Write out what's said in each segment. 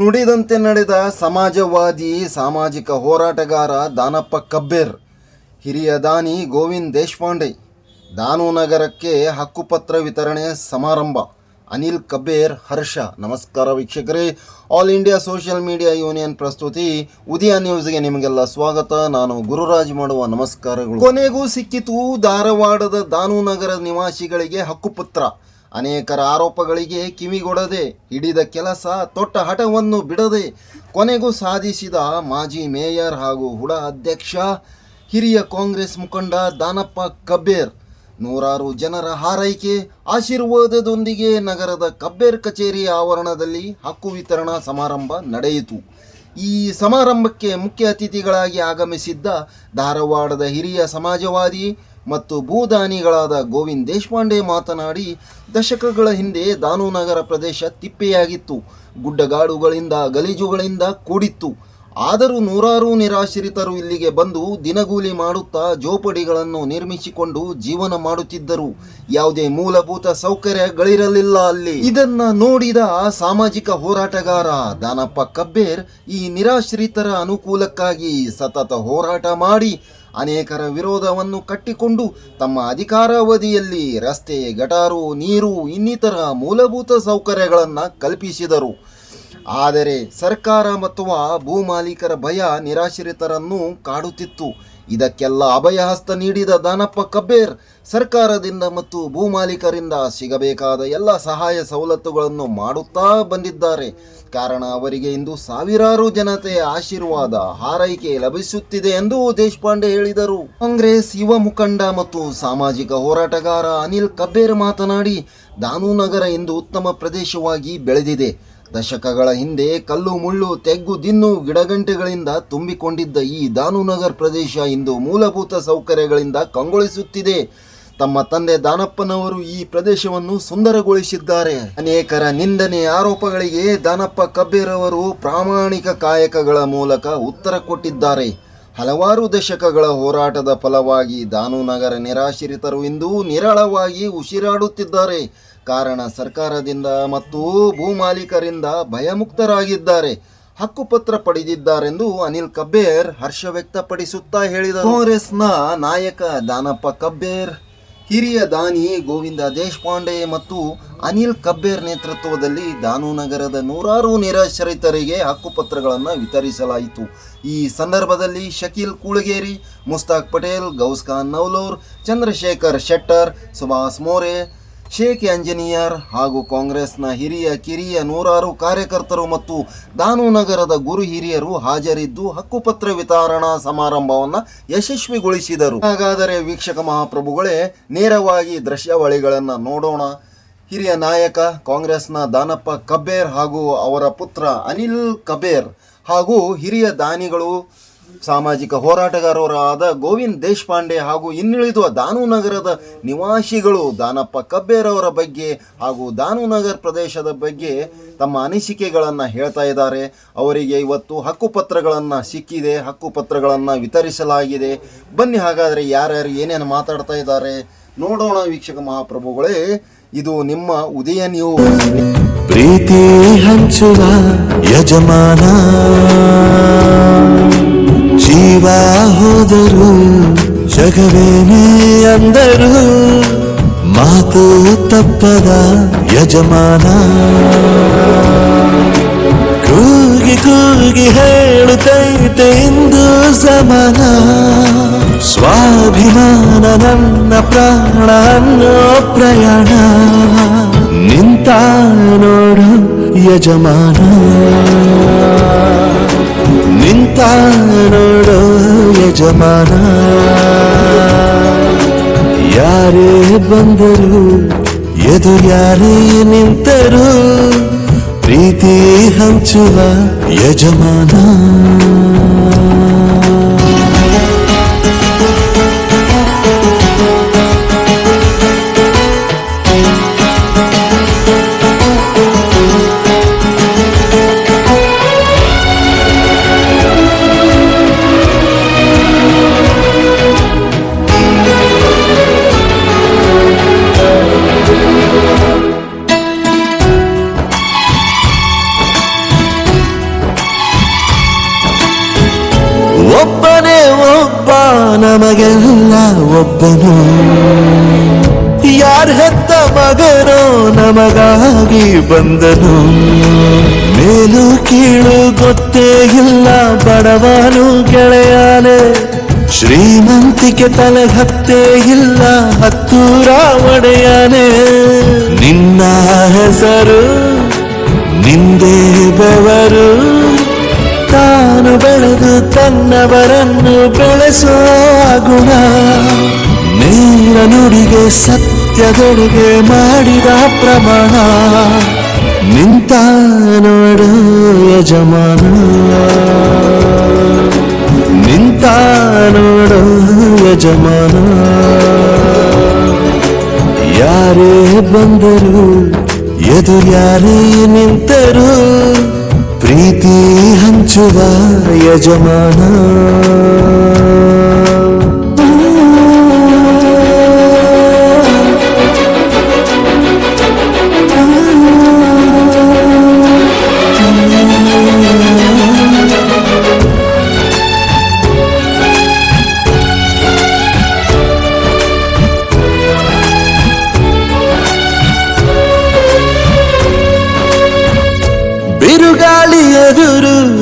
ನುಡಿದಂತೆ ನಡೆದ ಸಮಾಜವಾದಿ ಸಾಮಾಜಿಕ ಹೋರಾಟಗಾರ ದಾನಪ್ಪ ಕಬ್ಬೇರ್, ಹಿರಿಯ ದಾನಿ ಗೋವಿಂದ್ ದೇಶಪಾಂಡೆ ದಾನು ನಗರಕ್ಕೆ ಹಕ್ಕುಪತ್ರ ವಿತರಣೆ ಸಮಾರಂಭ. ಅನಿಲ್ ಕಬ್ಬೇರ್, ಹರ್ಷ. ನಮಸ್ಕಾರ ವೀಕ್ಷಕರೇ. All India social media union ಪ್ರಸ್ತುತಿ ಉದಯ ನ್ಯೂಸ್ಗೆ ನಿಮಗೆಲ್ಲ ಸ್ವಾಗತ. ನಾನು ಗುರುರಾಜ್ ಮಾಡುವ ನಮಸ್ಕಾರಗಳು. ಕೊನೆಗೂ ಸಿಕ್ಕಿತು ಧಾರವಾಡದ ದಾನು ನಗರ ನಿವಾಸಿಗಳಿಗೆ ಹಕ್ಕುಪತ್ರ. ಅನೇಕರ ಆರೋಪಗಳಿಗೆ ಕಿವಿಗೊಡದೆ ಹಿಡಿದ ಕೆಲಸ ತೊಟ್ಟ ಹಠವನ್ನು ಬಿಡದೆ ಕೊನೆಗೂ ಸಾಧಿಸಿದ ಮಾಜಿ ಮೇಯರ್ ಹಾಗೂ ಹುಡ ಅಧ್ಯಕ್ಷ, ಹಿರಿಯ ಕಾಂಗ್ರೆಸ್ ಮುಖಂಡ ದಾನಪ್ಪ ಕಬ್ಬೇರ್. ನೂರಾರು ಜನರ ಹಾರೈಕೆ, ಆಶೀರ್ವಾದದೊಂದಿಗೆ ನಗರದ ಕಬ್ಬೇರ್ ಕಚೇರಿ ಆವರಣದಲ್ಲಿ ಹಕ್ಕು ವಿತರಣಾ ಸಮಾರಂಭ ನಡೆಯಿತು. ಈ ಸಮಾರಂಭಕ್ಕೆ ಮುಖ್ಯ ಅತಿಥಿಗಳಾಗಿ ಆಗಮಿಸಿದ್ದ ಧಾರವಾಡದ ಹಿರಿಯ ಸಮಾಜವಾದಿ ಮತ್ತು ಭೂದಾನಿಗಳಾದ ಗೋವಿಂದ್ ದೇಶಪಾಂಡೆ ಮಾತನಾಡಿ, ದಶಕಗಳ ಹಿಂದೆ ದಾನುನಗರ ಪ್ರದೇಶ ತಿಪ್ಪೆಯಾಗಿತ್ತು. ಗುಡ್ಡಗಾಡುಗಳಿಂದ ಗಲೀಜುಗಳಿಂದ ಕೂಡಿತ್ತು. ಆದರೂ ನೂರಾರು ನಿರಾಶ್ರಿತರು ಇಲ್ಲಿಗೆ ಬಂದು ದಿನಗೂಲಿ ಮಾಡುತ್ತಾ ಜೋಪಡಿಗಳನ್ನು ನಿರ್ಮಿಸಿಕೊಂಡು ಜೀವನ ಮಾಡುತ್ತಿದ್ದರು. ಯಾವುದೇ ಮೂಲಭೂತ ಸೌಕರ್ಯಗಳಿರಲಿಲ್ಲ ಅಲ್ಲಿ. ಇದನ್ನ ನೋಡಿದ ಸಾಮಾಜಿಕ ಹೋರಾಟಗಾರ ದಾನಪ್ಪ ಕಬ್ಬೇರ್ ಈ ನಿರಾಶ್ರಿತರ ಅನುಕೂಲಕ್ಕಾಗಿ ಸತತ ಹೋರಾಟ ಮಾಡಿ ಅನೇಕರ ವಿರೋಧವನ್ನು ಕಟ್ಟಿಕೊಂಡು ತಮ್ಮ ಅಧಿಕಾರಾವಧಿಯಲ್ಲಿ ರಸ್ತೆ, ಗಟಾರು, ನೀರು, ಇನ್ನಿತರ ಮೂಲಭೂತ ಸೌಕರ್ಯಗಳನ್ನು ಕಲ್ಪಿಸಿದರು. ಆದರೆ ಸರ್ಕಾರ ಮತ್ತು ಭೂಮಾಲೀಕರ ಭಯ ನಿರಾಶ್ರಿತರನ್ನು ಕಾಡುತ್ತಿತ್ತು. ಇದಕ್ಕೆಲ್ಲ ಅಭಯಹಸ್ತ ನೀಡಿದ ದಾನಪ್ಪ ಕಬ್ಬೇರ್ ಸರ್ಕಾರದಿಂದ ಮತ್ತು ಭೂ ಮಾಲೀಕರಿಂದ ಸಿಗಬೇಕಾದ ಎಲ್ಲ ಸಹಾಯ ಸವಲತ್ತುಗಳನ್ನು ಮಾಡುತ್ತಾ ಬಂದಿದ್ದಾರೆ. ಕಾರಣ ಅವರಿಗೆ ಇಂದು ಸಾವಿರಾರು ಜನತೆಯ ಆಶೀರ್ವಾದ ಹಾರೈಕೆ ಲಭಿಸುತ್ತಿದೆ ಎಂದು ದೇಶಪಾಂಡೆ ಹೇಳಿದರು. ಕಾಂಗ್ರೆಸ್ ಯುವ ಮುಖಂಡ ಮತ್ತು ಸಾಮಾಜಿಕ ಹೋರಾಟಗಾರ ಅನಿಲ್ ಕಬ್ಬೇರ್ ಮಾತನಾಡಿ ದಾನುನಗರ ಇಂದು ಉತ್ತಮ ಪ್ರದೇಶವಾಗಿ ಬೆಳೆದಿದೆ. ದಶಕಗಳ ಹಿಂದೆ ಕಲ್ಲು, ಮುಳ್ಳು, ತೆಗ್ಗು, ದಿನ್ನು, ಗಿಡಗಂಟೆಗಳಿಂದ ತುಂಬಿಕೊಂಡಿದ್ದ ಈ ದಾನುನಗರ್ ಪ್ರದೇಶ ಇಂದು ಮೂಲಭೂತ ಸೌಕರ್ಯಗಳಿಂದ ಕಂಗೊಳಿಸುತ್ತಿದೆ. ತಮ್ಮ ತಂದೆ ದಾನಪ್ಪನವರು ಈ ಪ್ರದೇಶವನ್ನು ಸುಂದರಗೊಳಿಸಿದ್ದಾರೆ. ಅನೇಕರ ನಿಂದನೆ ಆರೋಪಗಳಿಗೆ ದಾನಪ್ಪ ಕಬ್ಬೇರವರು ಪ್ರಾಮಾಣಿಕ ಕಾಯಕಗಳ ಮೂಲಕ ಉತ್ತರ ಕೊಟ್ಟಿದ್ದಾರೆ. ಹಲವಾರು ದಶಕಗಳ ಹೋರಾಟದ ಫಲವಾಗಿ ದಾನುನಗರ ನಿರಾಶ್ರಿತರು ಇಂದು ನಿರಾಳವಾಗಿ ಉಸಿರಾಡುತ್ತಿದ್ದಾರೆ. ಕಾರಣ ಸರ್ಕಾರದಿಂದ ಮತ್ತು ಭೂಮಾಲೀಕರಿಂದ ಭಯಮುಕ್ತರಾಗಿದ್ದಾರೆ. ಹಕ್ಕುಪತ್ರ ಪಡೆದಿದ್ದಾರೆಂದು ಅನಿಲ್ ಕಬ್ಬೇರ್ ಹರ್ಷ ವ್ಯಕ್ತಪಡಿಸುತ್ತಾ ಹೇಳಿದರು. ಕಾಂಗ್ರೆಸ್ನ ನಾಯಕ ದಾನಪ್ಪ ಕಬ್ಬೇರ್, ಹಿರಿಯ ದಾನಿ ಗೋವಿಂದ ದೇಶಪಾಂಡೆ ಮತ್ತು ಅನಿಲ್ ಕಬ್ಬೇರ್ ನೇತೃತ್ವದಲ್ಲಿ ದಾನುನಗರದ ನೂರಾರು ನಿರಾಶ್ರಿತರಿಗೆ ಹಕ್ಕುಪತ್ರಗಳನ್ನು ವಿತರಿಸಲಾಯಿತು. ಈ ಸಂದರ್ಭದಲ್ಲಿ ಶಕೀಲ್ ಕೂಳಗೇರಿ, ಮುಸ್ತಾಕ್ ಪಟೇಲ್ ಗೌಸ್ಖಾನ್ ನೌಲೂರ್, ಚಂದ್ರಶೇಖರ್ ಶೆಟ್ಟರ್, ಸುಭಾಷ್ ಮೋರೆ ಶೇಖ್ ಎಂಜಿನಿಯರ್ ಹಾಗೂ ಕಾಂಗ್ರೆಸ್ನ ಹಿರಿಯ ಕಿರಿಯ ನೂರಾರು ಕಾರ್ಯಕರ್ತರು ಮತ್ತು ದಾನುನಗರದ ಗುರು ಹಿರಿಯರು ಹಾಜರಿದ್ದು ಹಕ್ಕುಪತ್ರ ವಿತರಣಾ ಸಮಾರಂಭವನ್ನು ಯಶಸ್ವಿಗೊಳಿಸಿದರು. ಹಾಗಾದರೆ ವೀಕ್ಷಕ ಮಹಾಪ್ರಭುಗಳೇ, ನೇರವಾಗಿ ದೃಶ್ಯಾವಳಿಗಳನ್ನು ನೋಡೋಣ. ಹಿರಿಯ ನಾಯಕ, ಕಾಂಗ್ರೆಸ್ನ ದಾನಪ್ಪ ಕಬ್ಬೇರ್ ಹಾಗೂ ಅವರ ಪುತ್ರ ಅನಿಲ್ ಕಬೇರ್ ಹಾಗೂ ಹಿರಿಯ ದಾನಿಗಳು ಸಾಮಾಜಿಕ ಹೋರಾಟಗಾರರಾದ ಗೋವಿಂದ್ ದೇಶಪಾಂಡೆ ಹಾಗೂ ಇನ್ನುಳಿದ ದಾನುನಗರದ ನಿವಾಸಿಗಳು ದಾನಪ್ಪ ಕಬ್ಬೇರವರ ಬಗ್ಗೆ ಹಾಗೂ ದಾನುನಗರ್ ಪ್ರದೇಶದ ಬಗ್ಗೆ ತಮ್ಮ ಅನಿಸಿಕೆಗಳನ್ನು ಹೇಳ್ತಾ ಇದ್ದಾರೆ. ಅವರಿಗೆ ಇವತ್ತು ಹಕ್ಕುಪತ್ರಗಳನ್ನು ಸಿಕ್ಕಿದೆ. ಹಕ್ಕುಪತ್ರಗಳನ್ನು ವಿತರಿಸಲಾಗಿದೆ. ಬನ್ನಿ ಹಾಗಾದರೆ ಯಾರ್ಯಾರು ಏನೇನು ಮಾತಾಡ್ತಾ ಇದ್ದಾರೆ ನೋಡೋಣ ವೀಕ್ಷಕ ಮಹಾಪ್ರಭುಗಳೇ. ಇದು ನಿಮ್ಮ ಉದಯ ಪ್ರೀತಿ ಹಂಚುವ ಯಜಮಾನ. ಜೀವ ಹೋದರು ಜಗವೇನೇ ಅಂದರು. ಮಾತು ತಪ್ಪದ ಯಜಮಾನ. ಕೂಗಿ ಕೂಗಿ ಹೇಳುತ್ತೈತೆ ಇಂದು ಸಮಾನ. ಸ್ವಾಭಿಮಾನ ನನ್ನ ಪ್ರಾಣ ಪ್ರಯಾಣ. ನಿಂತ ನೋಡು ಯಜಮಾನ. ನಿಂತ ನೋಡು ಯಜಮಾನ. ಯಾರೇ ಬಂದರು ಎದು ಯಾರೇ ನಿಂತರು ಪ್ರೀತಿ ಹಂಚುವ ಯಜಮಾನ. ಬಂದನು. ಮೇಲು ಕೀಳು ಗೊತ್ತೇ ಇಲ್ಲ, ಬಡವನು ಗೆಳೆಯಾನೆ ಶ್ರೀಮಂತಿಕೆ ತಲೆ ಹತ್ತೇ ಇಲ್ಲ ಹತ್ತೂರ ಒಡೆಯಾನೆ ನಿನ್ನ ಹೆಸರು, ನಿಂದೇ ಬೆವರು. ತಾನು ಬೆಳೆದು ತನ್ನವರನ್ನು ಬೆಳೆಸುವ ಗುಣ. ನೇರ ನುಡಿಗೆ ಸತ್ಯದೆಡೆಗೆ ಮಾಡಿದ ಪ್ರಮಾಣ. ನಿಂತ ನೋಡು ಯಜಮಾನ. ನಿಂತ ನೋಡು ಯಜಮಾನ. ಯಾರೇ ಬಂದರು, ಎದುರ್ಯಾರೇ ನಿಂತರು, ಪ್ರೀತಿ ಹಂಚುವ ಯಜಮಾನ.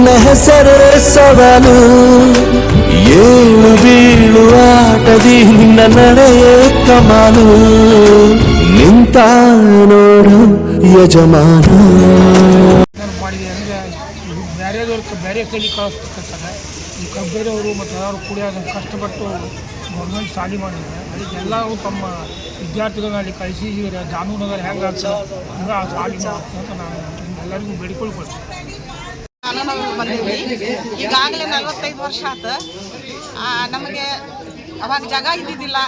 ನಿನ್ನ ಹೆಸರೇ ಸವಾಲು. ಏಳು ಬೀಳು ಆಟದಿ ನಿನ್ನ ನಡೆಯೇ ಕಮಾಲು. ನಿಂತ ನೋಡು ಯಜಮಾನ. ಬೇರೆದವ್ರಿಗೆ ಬೇರೆ ಕೈಲಿ ಕಳಿಸ್ಬೇಕಂತಾರೆ ಈ ಕ ಬೇರೆಯವರು ಮತ್ತು ಕೂಡ ಅದನ್ನು ಕಷ್ಟಪಟ್ಟು ಗೌರ್ಮೆಂಟ್ ಶಾಲೆ ಮಾಡಿದ್ದಾರೆ ಅದಕ್ಕೆ ಎಲ್ಲರೂ ತಮ್ಮ ವಿದ್ಯಾರ್ಥಿಗಳನ್ನ ಅಲ್ಲಿ ಕಳಿಸಿದ್ರೆ ಜಾನೂನಗರ ಹೆಂಗೆ ಆಗ್ತದೆ? ಹಂಗೆ ಆ ಮಾಡ್ಬೇಕು ಅಂತ ನಾನು ಎಲ್ಲರಿಗೂ ಬೇಡಿಕೊಳ್ಕೊಳ್ತೀನಿ ಕಾನೂನವರು ಬಂದೀವಿ ಈಗಾಗಲೇ ನಲವತ್ತೈದು ವರ್ಷ ಆತ. ನಮಗೆ ಅವಾಗ ಜಾಗ ಇದ್ದಿದ್ದಿಲ್ಲ.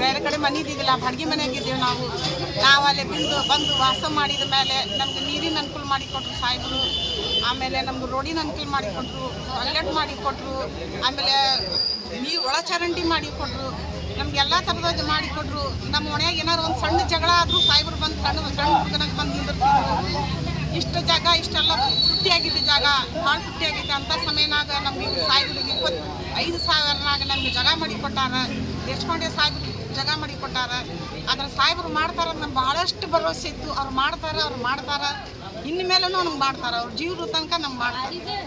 ಬೇರೆ ಕಡೆ ಮನೆ ಇದ್ದಿದ್ದಿಲ್ಲ. ಬಾಡಿಗೆ ಮನೆಯಾಗಿದ್ದೀವಿ ನಾವು. ನಾವು ಅಲ್ಲಿ ಬಿಂದು ಬಂದು ವಾಸ ಮಾಡಿದ ಮೇಲೆ ನಮ್ಗೆ ನೀರಿನ ಅನುಕೂಲ ಮಾಡಿಕೊಟ್ರು ಸಾಹೇಬರು. ಆಮೇಲೆ ನಮ್ಗೆ ರೋಡಿನ ಅನುಕೂಲ ಮಾಡಿಕೊಟ್ರು ಟಾಯ್ಲೆಟ್ ಮಾಡಿಕೊಟ್ರು ಆಮೇಲೆ ನೀರು ಒಳಚರಂಡಿ ಮಾಡಿಕೊಟ್ರು ನಮ್ಗೆ ಎಲ್ಲ ಥರದ ಮಾಡಿಕೊಟ್ರು ನಮ್ಮ ಮನೆಯಾಗ ಏನಾರು ಒಂದು ಸಣ್ಣ ಜಗಳ ಆದರೂ ಸಾಹೇಬರು ಬಂದು ಸಣ್ಣ ಸಣ್ಣ ಹುಡುಗನಾಗ ಬಂದು ನಿಂದಿರ್ತಿದ್ರು. ಇಷ್ಟು ಜಾಗ, ಇಷ್ಟೆಲ್ಲ ತುಟ್ಟಿಯಾಗಿದ್ದ ಜಾಗ, ಭಾಳ ತುಟ್ಟಿಯಾಗಿದ್ದ ಅಂತ ಸಮಯನಾಗ ನಮ್ಗೆ ಸಾಹೇಬ್ರಿಗೆ ಇಪ್ಪತ್ತು ಐದು ಸಾವಿರನಾಗ ನಮ್ಗೆ ಜಾಗ ಮಾಡಿ ಕೊಟ್ಟಾರ. ದೇಶಪಾಂಡೆ ಸಾಹೇಬ್ರು ಜಾಗ ಮಾಡಿ ಕೊಟ್ಟಾರ. ಆದ್ರೆ ಸಾಹೇಬ್ರು ಮಾಡ್ತಾರ ನಮ್ಗೆ ಭಾಳಷ್ಟು ಭರವಸೆ ಇತ್ತು. ಅವ್ರು ಮಾಡ್ತಾರ ಅವ್ರು ಮಾಡ್ತಾರ. ಇನ್ನು ಮೇಲೂ ನಮ್ಗೆ ಮಾಡ್ತಾರ. ಅವ್ರ ಜೀವದ ತನಕ ನಮ್ಗೆ ಮಾಡ್ತಾರೆ.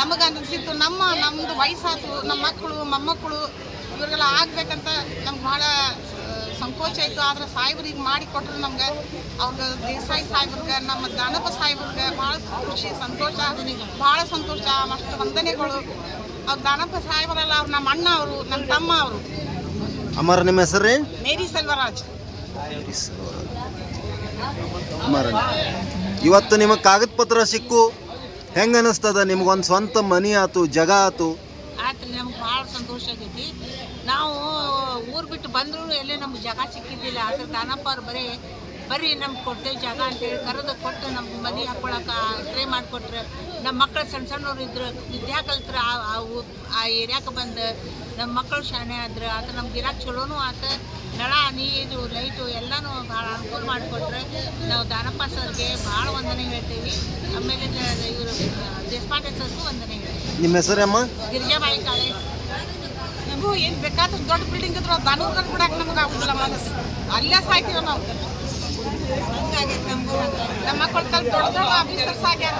ನಮಗೆ ಅನಿಸಿತ್ತು, ನಮ್ಮ ನಮ್ಮದು ವಯಸ್ಸಾತು, ನಮ್ಮ ಮಕ್ಕಳು, ಮೊಮ್ಮಕ್ಕಳು, ಇವ್ರಿಗೆಲ್ಲ ಆಗ್ಬೇಕಂತ ನಮ್ಗೆ ಭಾಳ ಸಂಕೋಚ ಇತ್ತು. ಆದ್ರೆ ಸಾಹೇಬ್ರಿಗೆ ಮಾಡಿ ಕೊಟ್ಟರು ನಮ್ಗೆ. ಅವ್ರಿಗೆ ದೇಸಾಯಿ ಸಾಹೇಬ್ರಿಗೆ ನಮ್ಮ ದಾನಪ್ಪ ಸಾಹೇಬ್ರಿಗೆ ಭಾಳ ಖುಷಿ ಸಂತೋಷ. ಭಾಳ ಸಂತೋಷ ಅಷ್ಟು ವಂದನೆಗಳು. ಅವ್ರ ದಾನಪ್ಪ ಸಾಹೇಬರಲ್ಲ ಅವ್ರು ನಮ್ಮ ಅಣ್ಣ ಅವರು ನಮ್ಮ ತಮ್ಮ ಅವರು. ಅಮರ ನಿಮ್ಮ ಹೆಸರೇ ಮೇರಿ ಸೆಲ್ವರಾಜ್. ಅಮರ ಇವತ್ತು ನಿಮಗೆ ಕಾಗದ ಪತ್ರ ಸಿಕ್ಕು. ಹೆಂಗೆ ಅನಿಸ್ತದ? ನಿಮ್ಗೊಂದು ಸ್ವಂತ ಮನಿ ಆತು ಜಗ ಆತು? ಬಹಳ ನಮ್ಗೆ ಭಾಳ ಸಂತೋಷ ಆಗೈತಿ. ನಾವು ಊರು ಬಿಟ್ಟು ಬಂದರೂ ಎಲ್ಲೇ ನಮ್ಗೆ ಜಗ ಸಿಕ್ಕಿದ್ದಿಲ್ಲ. ಆದ್ರೆ ದಾನಪ್ಪ ಅವ್ರು ಬರೀ ಬರ್ರಿ ನಮ್ಗೆ ಕೊಡ್ತೇವೆ ಜಾಗ ಅಂತೇಳಿ ಕರೆದು ಕೊಟ್ಟು ನಮ್ಗೆ ಮನೆ ಹಾಕ್ಕೊಳಕ್ಕೆ ಟ್ರೈ ಮಾಡಿಕೊಟ್ರೆ ನಮ್ಮ ಮಕ್ಕಳು ಸಣ್ಣ ಸಣ್ಣವ್ರು ಇದ್ರು ವಿದ್ಯಾ ಕಲ್ತ್ರ ಆ ಆ ಏರಿಯಾಕ್ಕೆ ಬಂದು ನಮ್ಮ ಮಕ್ಕಳು ಶಾಣೆ ಆದ್ರೆ ಅದು ನಮ್ಗೆ ಇರಕ್ಕೆ ಚಲೋನು ಆತ. ನಳ ನೀರು ಲೈಟು ಎಲ್ಲನೂ ಭಾಳ ಅನುಕೂಲ ಮಾಡಿಕೊಟ್ರೆ ನಾವು ದಾನಪ್ಪ ಸರ್ಗೆ ಭಾಳ ವಂದನೆ ಹೇಳ್ತೀವಿ. ಆಮೇಲೆ ಇವರು ದೇಶಪಾಂಡೆ ಸರ್ಗೂ ವಂದನೆ ಹೇಳ್ತೀವಿ. ನಿಮ್ಮ ಹೆಸರಮ್ಮ ಗಿರಿಜಾಬಾಯಿ ಕಾಳೆ. ನಮಗೂ ಏನು ಬೇಕಾದ್ರೂ ದೊಡ್ಡ ಬಿಲ್ಡಿಂಗ್ ಇದ್ರು ದಾನೂರ್ಗನ್ ಬಿಡಕ್ಕೆ ನಮ್ಗೆ ಆಗುದಿಲ್ಲ ಮನಸ್ಸು ಅಲ್ಲೇ ಸಾಯ್ತೀವಿ ನಾವು? ನಮ್ಮ ಮಕ್ಕಳು ಕಲ್ ದೊಡ್ಡ ದೊಡ್ಡ ಆಫೀಸರ್ಸ್ ಆಗ್ಯಾರ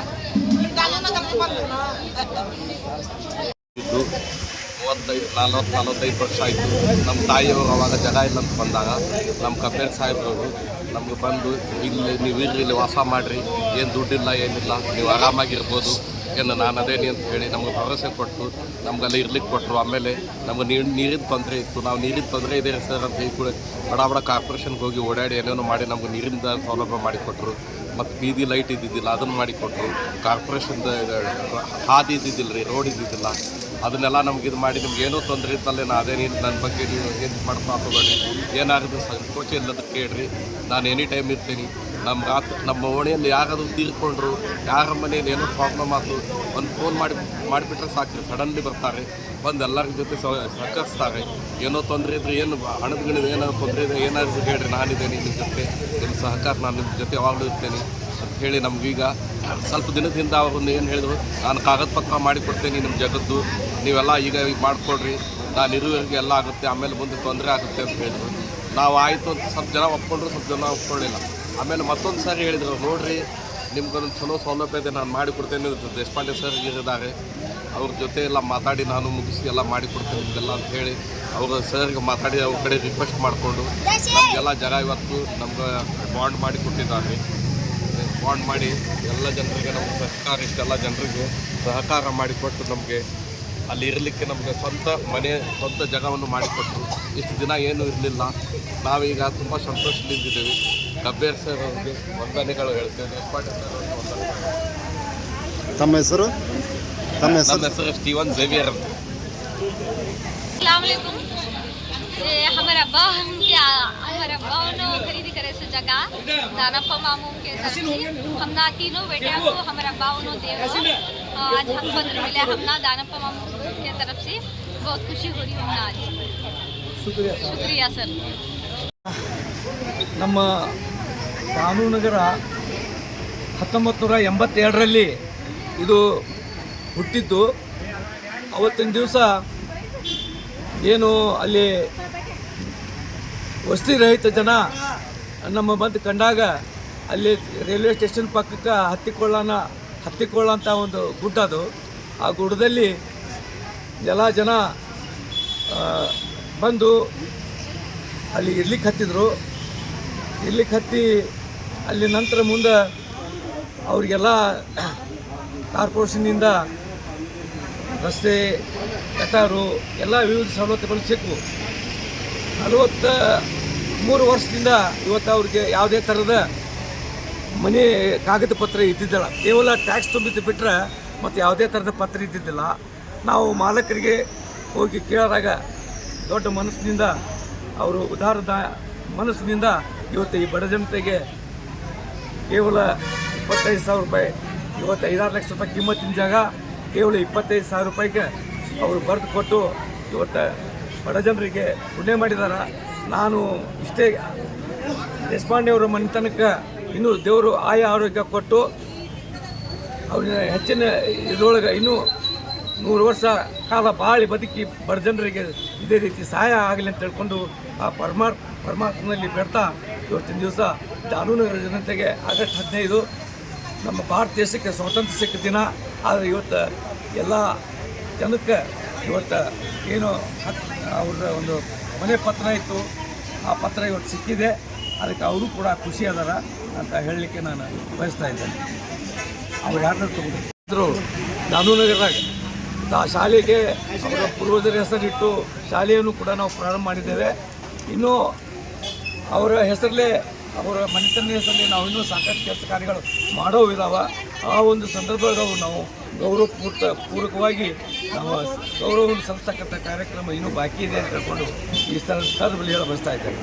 ಮೂವತ್ತೈದು, ನಲ್ವತ್ತು, ನಲ್ವತ್ತೈದು ವರ್ಷ ಆಯಿತು. ನಮ್ಮ ತಾಯಿಯವರು ಅವಾಗ ಜಾಗ ಇಲ್ಲ ಅಂತ ಬಂದಾಗ ನಮ್ಮ ಕಪೇರ್ ಸಾಹೇಬ್ರವರು ನಮಗೆ ಬಂದು, ಇಲ್ಲಿ ನೀವು ಇರ್ರಿ ಇಲ್ಲಿ ವಾಸ ಮಾಡಿರಿ. ಏನು ದುಡ್ಡಿಲ್ಲ, ಏನಿಲ್ಲ. ನೀವು ಆರಾಮಾಗಿರ್ಬೋದು. ಏನು ನಾನು ಅದೇನಿ ಅಂತ ಹೇಳಿ ನಮ್ಗೆ ಭರವಸೆ ಕೊಟ್ಟು ನಮ್ಗೆ ಅಲ್ಲಿ ಇರ್ಲಿಕ್ಕೆ ಕೊಟ್ಟರು. ಆಮೇಲೆ ನಮ್ಗೆ ನೀರು ನೀರಿನ ತೊಂದರೆ ಇತ್ತು. ನಾವು ನೀರಿನ ತೊಂದರೆ ಇದೆ ಸರ್ ಅಂತ ಹೇಳಿ ಬಡ ಬಡ ಕಾರ್ಪೊರೇಷನ್ಗೆ ಹೋಗಿ ಓಡಾಡಿ ಏನೇನೋ ಮಾಡಿ ನಮ್ಗೆ ನೀರಿಂದ ಸೌಲಭ್ಯ ಮಾಡಿಕೊಟ್ರು ಮತ್ತು ಬೀದಿ ಲೈಟ್ ಇದ್ದಿದ್ದಿಲ್ಲ, ಅದನ್ನು ಮಾಡಿಕೊಟ್ರು ಕಾರ್ಪೊರೇಷನ್ದ ಹಾದಿ ಇದ್ದಿದ್ದಿಲ್ಲ ರೀ, ರೋಡ್ ಇದ್ದಿದ್ದಿಲ್ಲ. ಅದನ್ನೆಲ್ಲ ನಮ್ಗೆ ಇದು ಮಾಡಿ ನಿಮ್ಗೆ ಏನೋ ತೊಂದರೆ ಇತ್ತಲ್ಲೇ ನಾನು ಅದೇ ನೀರು ನನ್ನ ಬಗ್ಗೆ ನೀವು ಏನು ಮಾಡ್ತಾ ಹೋಗಬೇಡಿ. ಏನಾಗುತ್ತೆ ಸಂಕೋಚ ಇಲ್ಲದ ಕೇಳ್ರಿ. ನಾನು ಎನಿ ಟೈಮ್ ಇರ್ತೀನಿ. ನಮ್ಮ ರಾತ್ ನಮ್ಮ ಓಣಿಯಲ್ಲಿ ಯಾರಾದರೂ ತೀರ್ಕೊಂಡ್ರು, ಯಾರ ಮನೇಲಿ ಏನೋ ಪ್ರಾಬ್ಲಮ್ ಆಯ್ತು ಒಂದು ಫೋನ್ ಮಾಡಿ, ಮಾಡಿಬಿಟ್ರೆ ಸಾಕು ಸಡನ್ಲಿ ಬರ್ತಾರೆ, ಬಂದು ಎಲ್ಲರ ಜೊತೆ ಸಹಕರಿಸ್ತಾರೆ. ಏನೋ ತೊಂದರೆ ಇದ್ದರೆ ಏನು ಹಣದ ಗಿಣದ ತೊಂದರೆ ಇದೆ ಏನಾದರೂ ಹೇಳ್ರಿ, ನಾನಿದ್ದೇನೆ ನಿಮ್ಮ ಜೊತೆ ನಿಮ್ಮ ಸಹಕಾರ ನಾನು ನಿಮ್ಮ ಜೊತೆ ಯಾವಾಗಲೂ ಇರ್ತೇನೆ ಅಂತ ಹೇಳಿ ನಮಗೀಗ ಸ್ವಲ್ಪ ದಿನದಿಂದ ಅವ್ರನ್ನ ಏನು ಹೇಳಿದ್ರು, ನಾನು ಕಾಗದ ಪತ್ರ ಮಾಡಿಕೊಡ್ತೇನೆ ನಿಮ್ಮ ಜಗದ್ದು ನೀವೆಲ್ಲ ಈಗ ಮಾಡಿಕೊಡ್ರಿ, ನಾನು ಇರುವವರಿಗೆ ಎಲ್ಲ ಆಗುತ್ತೆ, ಆಮೇಲೆ ಮುಂದೆ ತೊಂದರೆ ಆಗುತ್ತೆ ಅಂತ ಹೇಳಿದ್ರು. ನಾವು ಆಯಿತು ಅಂತ ಸ್ವಲ್ಪ ಜನ ಒಪ್ಕೊಂಡ್ರು, ಸ್ವಲ್ಪ ಜನ ಒಪ್ಕೊಳ್ಳಿಲ್ಲ. ಆಮೇಲೆ ಮತ್ತೊಂದು ಸಾರಿ ಹೇಳಿದ್ರು, ನೋಡ್ರಿ, ನಿಮ್ಗೊಂದು ಚಲೋ ಸೌಲಭ್ಯ ಇದೆ ನಾನು ಮಾಡಿಕೊಡ್ತೇನೆ ದೇಶಪಾಂಡೆ ಸರ್ ಇದ್ದಾರೆ ಅವ್ರ ಜೊತೆ ಎಲ್ಲ ಮಾತಾಡಿ ನಾನು ಮುಗಿಸಿ ಎಲ್ಲ ಮಾಡಿಕೊಡ್ತೇನೆ ಇದೆಲ್ಲ ಅಂತ ಹೇಳಿ ಅವರು ಸರ್ಗೆ ಮಾತಾಡಿ ಅವ್ರ ಕಡೆ ರಿಕ್ವೆಸ್ಟ್ ಮಾಡಿಕೊಂಡು ನಮಗೆಲ್ಲ ಜಾಗ ಇವತ್ತು ನಮ್ಗೆ ಬಾಂಡ್ ಮಾಡಿ ಕೊಟ್ಟಿದ್ದಾರೆ. ಬಾಂಡ್ ಮಾಡಿ ಎಲ್ಲ ಜನರಿಗೆ ನಮ್ಮ ಸಹಕಾರ, ಇಷ್ಟೆಲ್ಲ ಜನರಿಗೆ ಸಹಕಾರ ಮಾಡಿಕೊಟ್ಟು ನಮಗೆ ಅಲ್ಲಿ ಇರಲಿಕ್ಕೆ ನಮಗೆ ಸ್ವಂತ ಮನೆ, ಸ್ವಂತ ಜಾಗವನ್ನು ಮಾಡಿಕೊಟ್ಟರು ಇಷ್ಟು ದಿನ ಏನೂ ಇರಲಿಲ್ಲ. ನಾವೀಗ ತುಂಬ ಸಂತೋಷದಿಂದಿದ್ದೇವೆ ಕಬ್ಬೇರ್ ಸರ್ ಅವ್ರಿಗೆ ವಂದನೆಗಳು ಹೇಳ್ತೇವೆ ದೇಶಪಾಂಡೆ ಸರ್ ಅವ್ರಿಗೆ ವಂದನೆಗಳು. ತಮ್ಮ ಹೆಸರು ತಮ್ಮ ಹೆಸರು ನನ್ನ ಹೆಸರು ಸ್ಟೀವನ್ ಜೇವಿಯರ್ ಅಂತ अस्सलाम ये हमारे अब्बा हम क्या हमारे अब्बा ने खरीदी करे से जगह दानप्पा मामू के तरफ से हम ना तीनों बेटे को हमारे अब्बा उन्होंने दे हुआ। आज हम पत्र मिले हम ना दानप्पा मामू के तरफ से बहुत खुशी हो रही हूँ आज शुक्रिया सर ನಮ್ಮ ಕಾನೂನಗರ ಹತ್ತೊಂಬತ್ತು ನೂರ ಎಂಬತ್ತೆರಡರಲ್ಲಿ ಇದು ಹುಟ್ಟಿದ್ದು. ಅವತ್ತಿನ ದಿವಸ ಏನು ಅಲ್ಲಿ ವಸತಿ ರಹಿತ ಜನ ನಮ್ಮ ಬಂದು ಕಂಡಾಗ ಅಲ್ಲಿ ರೈಲ್ವೆ ಸ್ಟೇಷನ್ ಪಕ್ಕಕ್ಕೆ ಹತ್ತಿಕೊಳ್ಳೋಣ ಹತ್ತಿಕೊಳ್ಳೋಂಥ ಒಂದು ಗುಡ್ಡ ಅದು. ಆ ಗುಡ್ಡದಲ್ಲಿ ಎಲ್ಲ ಜನ ಬಂದು ಅಲ್ಲಿ ಇರ್ಲಿಕ್ಕೆ ಹತ್ತಿದ್ರು. ಇರ್ಲಿಕ್ಕೆ ಹತ್ತಿ ಅಲ್ಲಿ ನಂತರ ಮುಂದೆ ಅವರಿಗೆಲ್ಲ ಕಾರ್ಪೊರೇಷನ್ನಿಂದ ರಸ್ತೆ ಕಟಾರು ಎಲ್ಲ ವಿವಿಧ ಸವಲತ್ತುಗಳು ಸಿಕ್ಕವು ನಲವತ್ತ ಮೂರು ವರ್ಷದಿಂದ ಇವತ್ತು ಅವ್ರಿಗೆ ಯಾವುದೇ ಥರದ ಮನೆ ಕಾಗದ ಪತ್ರ ಇದ್ದಿದ್ದಿಲ್ಲ. ಕೇವಲ ಟ್ಯಾಕ್ಸ್ ತುಂಬಿದ್ದು ಬಿಟ್ಟರೆ ಮತ್ತು ಯಾವುದೇ ಥರದ ಪತ್ರ ಇದ್ದಿದ್ದಿಲ್ಲ. ನಾವು ಮಾಲಕರಿಗೆ ಹೋಗಿ ಕೇಳಿದಾಗ ದೊಡ್ಡ ಮನಸ್ಸಿನಿಂದ, ಅವರು ಉದಾರದ ಮನಸ್ಸಿನಿಂದ ಇವತ್ತು ಈ ಬಡ ಜನತೆಗೆ ಕೇವಲ ಇಪ್ಪತ್ತೈದು ಸಾವಿರ ರೂಪಾಯಿ. ಇವತ್ತು ಐದಾರು ಲಕ್ಷ ರೂಪಾಯಿ ಕಿಮ್ಮತ್ತಿನ ಜಾಗ, ಕೇವಲ ಇಪ್ಪತ್ತೈದು ಸಾವಿರ ರೂಪಾಯಿಗೆ ಅವರು ಬರೆದು ಕೊಟ್ಟು ಇವತ್ತು ಬಡ ಜನರಿಗೆ ಪುಣ್ಯ ಮಾಡಿದಾರ. ನಾನು ಇಷ್ಟೇ ದೇಶಪಾಂಡೆ ಅವರ ಮನೆತನಕ್ಕೆ ಇನ್ನೂ ದೇವರು ಆಯ ಆರೋಗ್ಯ ಕೊಟ್ಟು ಅವ್ರಿಗೆ ಹೆಚ್ಚಿನ ಇದರೊಳಗೆ ಇನ್ನೂ ನೂರು ವರ್ಷ ಕಾಲ ಬಾಳಿ ಬದುಕಿ ಬಡ ಜನರಿಗೆ ಇದೇ ರೀತಿ ಸಹಾಯ ಆಗಲಿ ಅಂತ ಹೇಳ್ಕೊಂಡು ಆ ಪರಮಾತ್ಮನಲ್ಲಿ ಬೆಡ್ತಾ ಇವತ್ತಿನ ದಿವಸ ದಾನೂನಗರ ಜನತೆಗೆ ಆಗಸ್ಟ್ ಹದಿನೈದು ನಮ್ಮ ಭಾರತ ದೇಶಕ್ಕೆ ಸ್ವಾತಂತ್ರ್ಯ ಸಿಕ್ಕ ದಿನ. ಆದರೆ ಇವತ್ತು ಎಲ್ಲ ಜನಕ್ಕೆ ಇವತ್ತು ಏನು ಅವ್ರ ಒಂದು ಮನೆ ಪತ್ರ ಇತ್ತು. ಆ ಪತ್ರ ಇವತ್ತು ಸಿಕ್ಕಿದೆ. ಅದಕ್ಕೆ ಅವರು ಕೂಡ ಖುಷಿ ಅದಾರ ಅಂತ ಹೇಳಲಿಕ್ಕೆ ನಾನು ಬಯಸ್ತಾ ಇದ್ದೇನೆ. ಅವ್ರು ಯಾರನ್ನ ತಗೊಂಡಿದ್ರು ದಾನೂನಗರದಾಗ ಆ ಶಾಲೆಗೆ ಅವರ ಪೂರ್ವಜರ ಹೆಸರಿಟ್ಟು ಶಾಲೆಯನ್ನು ಕೂಡ ನಾವು ಪ್ರಾರಂಭ ಮಾಡಿದ್ದೇವೆ. ಇನ್ನೂ ಅವರ ಹೆಸರಲ್ಲೇ ಅವರ ಮನೆತನದಲ್ಲಿ ನಾವು ಇನ್ನೂ ಸಾಕಷ್ಟು ಕೆಲಸ ಕಾರ್ಯಗಳು ಮಾಡೋ ಇದಾವೆ ಆ ಒಂದು ಸಂದರ್ಭದಾಗ ನಾವು ಗೌರವಪೂರ್ತ ಪೂರ್ವಕವಾಗಿ ನಾವು ಗೌರವವನ್ನು ಸಲ್ಲಿಸ್ತಕ್ಕಂಥ ಕಾರ್ಯಕ್ರಮ ಇನ್ನೂ ಬಾಕಿ ಇದೆ ಅಂತ ಹೇಳ್ಕೊಂಡು ಈ ಸ್ಥಳ ಸ್ಥಳದಲ್ಲಿ ಹೇಳ ಬಯಸ್ತಾ ಇದ್ದೇವೆ